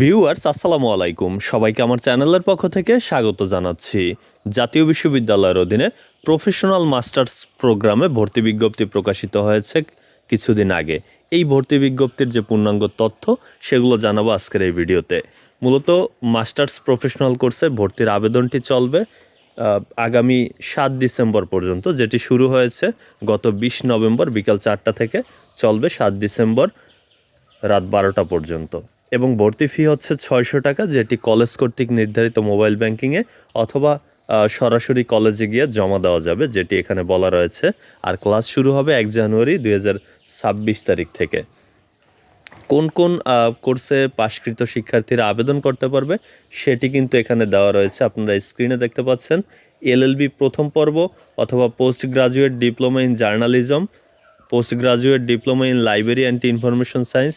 Viewers, আসসালামু আলাইকুম। সবাইকে আমার চ্যানেলের পক্ষ থেকে স্বাগত জানাচ্ছি। জাতীয় বিশ্ববিদ্যালয়ের অধীনে প্রফেশনাল মাস্টার্স প্রোগ্রামে ভর্তি বিজ্ঞপ্তি প্রকাশিত হয়েছে কিছুদিন আগে। এই ভর্তি বিজ্ঞপ্তির যে পূর্ণাঙ্গ তথ্য, সেগুলো জানাব আজকের এই ভিডিওতে। মূলত মাস্টার্স প্রফেশনাল কোর্সে ভর্তির আবেদনটি চলবে আগামী সাত ডিসেম্বর পর্যন্ত, যেটি শুরু হয়েছে গত বিশ নভেম্বর বিকাল চারটা থেকে, চলবে সাত ডিসেম্বর রাত বারোটা পর্যন্ত। এবং ভর্তি ফি হচ্ছে ছয়শো টাকা, যেটি কলেজ কর্তৃক নির্ধারিত মোবাইল ব্যাংকিংয়ে অথবা সরাসরি কলেজে গিয়ে জমা দেওয়া যাবে, যেটি এখানে বলা রয়েছে। আর ক্লাস শুরু হবে এক জানুয়ারি দুই হাজার ছাব্বিশ তারিখ থেকে। কোন কোন কোর্সে পাশকৃত শিক্ষার্থীরা আবেদন করতে পারবে, সেটি কিন্তু এখানে দেওয়া রয়েছে। আপনারা স্ক্রিনে দেখতে পাচ্ছেন, এলএলবি প্রথম পর্ব অথবা post graduate diploma in journalism post graduate diploma in library and information science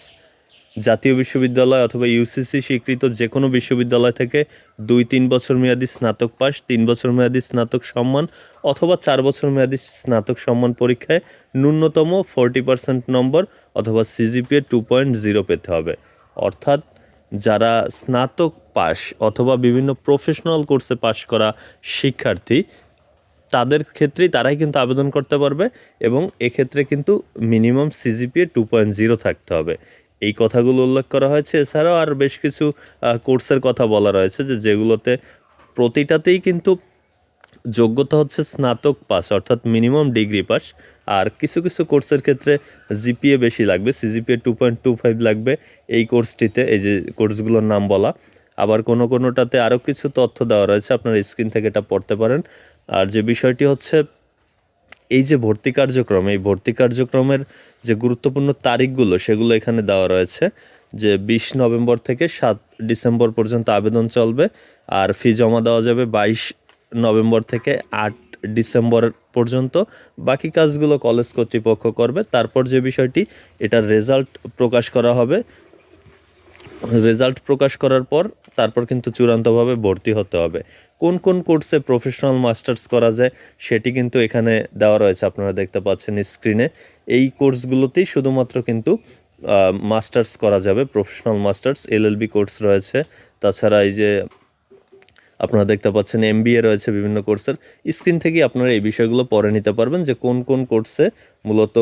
জাতীয় বিশ্ববিদ্যালয় অথবা ইউসিসি স্বীকৃত যে কোনো বিশ্ববিদ্যালয় থেকে দুই, তিন বছর মেয়াদী স্নাতক পাস তিন বছর মেয়াদী স্নাতক সম্মান অথবা চার বছর মেয়াদী স্নাতক সম্মান পরীক্ষায় ন্যূনতম ফোরটি পার্সেন্ট নম্বর অথবা সিজিপিএ টু পয়েন্ট জিরো পেতে হবে। অর্থাৎ যারা স্নাতক পাস অথবা বিভিন্ন প্রফেশনাল কোর্সে পাশ করা শিক্ষার্থী, তাদের ক্ষেত্রেই তারাই কিন্তু আবেদন করতে পারবে এবং এক্ষেত্রে কিন্তু minimum CGPA two point zero থাকতে হবে। এই কথাগুলো উল্লেখ করা হয়েছে। এছাড়াও আর বেশ কিছু কোর্সের কথা বলা রয়েছে যে যেগুলোতে প্রতিটাতেই কিন্তু যোগ্যতা হচ্ছে স্নাতক পাস, অর্থাৎ মিনিমাম ডিগ্রি পাস। আর কিছু কিছু কোর্সের ক্ষেত্রে জিপিএ বেশি লাগবে, CGPA two point two five লাগবে এই কোর্সটিতে, এই যে কোর্সগুলোর নাম বলা। আবার কোনো, কোনোটাতে আরও কিছু তথ্য দেওয়া রয়েছে, আপনার স্ক্রিন থেকে এটা পড়তে পারেন। আর যে বিষয়টি হচ্ছে এই যে ভর্তি কার্যক্রম, এই ভর্তি কার্যক্রমের যে গুরুত্বপূর্ণ তারিখগুলো সেগুলো এখানে দেওয়া রয়েছে যে বিশ নভেম্বর থেকে সাত ডিসেম্বর পর্যন্ত আবেদন চলবে আর ফি জমা দেওয়া যাবে বাইশ নভেম্বর থেকে আট ডিসেম্বর পর্যন্ত। বাকি কাজগুলো কলেজ কর্তৃপক্ষ করবে। তারপর যে বিষয়টি, এটার রেজাল্ট প্রকাশ করা হবে। রেজাল্ট প্রকাশ করার পর তারপর কিন্তু চূড়ান্তভাবে ভর্তি হতে হবে। কোন কোন কোর্সে প্রফেশনাল মাস্টার্স করা যায়, সেটি কিন্তু এখানে দেওয়া রয়েছে, আপনারা দেখতে পাচ্ছেন স্ক্রিনে এই কোর্সগুলোতেই শুধুমাত্র কিন্তু মাস্টার্স করা যাবে প্রফেশনাল মাস্টার্স এলএলবি কোর্স রয়েছে। তাছাড়া এই যে, আপনারা দেখতে পাচ্ছেন এমবিএ রয়েছে বিভিন্ন কোর্সের স্ক্রিন থেকেই আপনারা এই বিষয়গুলো পড়ে নিতে পারবেন যে কোন কোন কোর্সে মূলত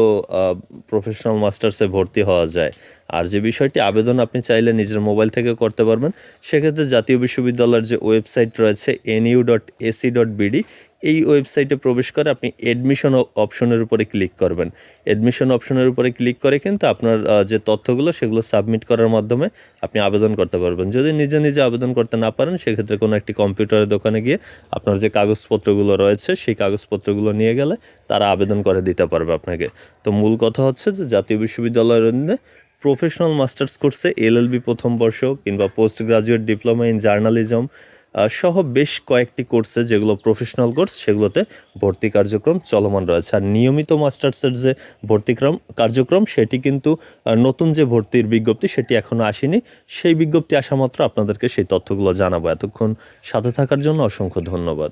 প্রফেশনাল মাস্টার্সে ভর্তি হওয়া যায়। আর যে বিষয়টি আবেদন আপনি চাইলে নিজের মোবাইল থেকে করতে পারবেন, সেক্ষেত্রে জাতীয় বিশ্ববিদ্যালয়ের যে ওয়েবসাইট রয়েছে NU dot AC dot BD এই ওয়েবসাইটে প্রবেশ করে আপনি এডমিশন অপশনের উপরে ক্লিক করবেন। এডমিশন অপশনের উপরে ক্লিক করে কিন্তু আপনার যে তথ্যগুলো, সেগুলো সাবমিট করার মাধ্যমে আপনি আবেদন করতে পারবেন। যদি নিজে নিজে আবেদন করতে না পারেন, সেক্ষেত্রে কোনো একটি কম্পিউটারের দোকানে গিয়ে আপনার যে কাগজপত্রগুলো রয়েছে, সেই কাগজপত্রগুলো নিয়ে গেলে তারা আবেদন করে দিতে পারবে আপনাকে। তো মূল কথা হচ্ছে যে জাতীয় বিশ্ববিদ্যালয়ের প্রফেশনাল মাস্টার্স কোর্সে এলএলবি প্রথম বর্ষ কিংবা post graduate diploma in journalism সহ বেশ কয়েকটি কোর্সে যেগুলো প্রফেশনাল কোর্স, সেগুলোতে ভর্তি কার্যক্রম চলমান রয়েছে। আর নিয়মিত মাস্টার্সের যে ভর্তিক্রম, কার্যক্রম, সেটি কিন্তু নতুন যে ভর্তির বিজ্ঞপ্তি, সেটি এখনও আসেনি। সেই বিজ্ঞপ্তি আসা মাত্র আপনাদেরকে সেই তথ্যগুলো জানাব। এতক্ষণ সাথে থাকার জন্য অসংখ্য ধন্যবাদ।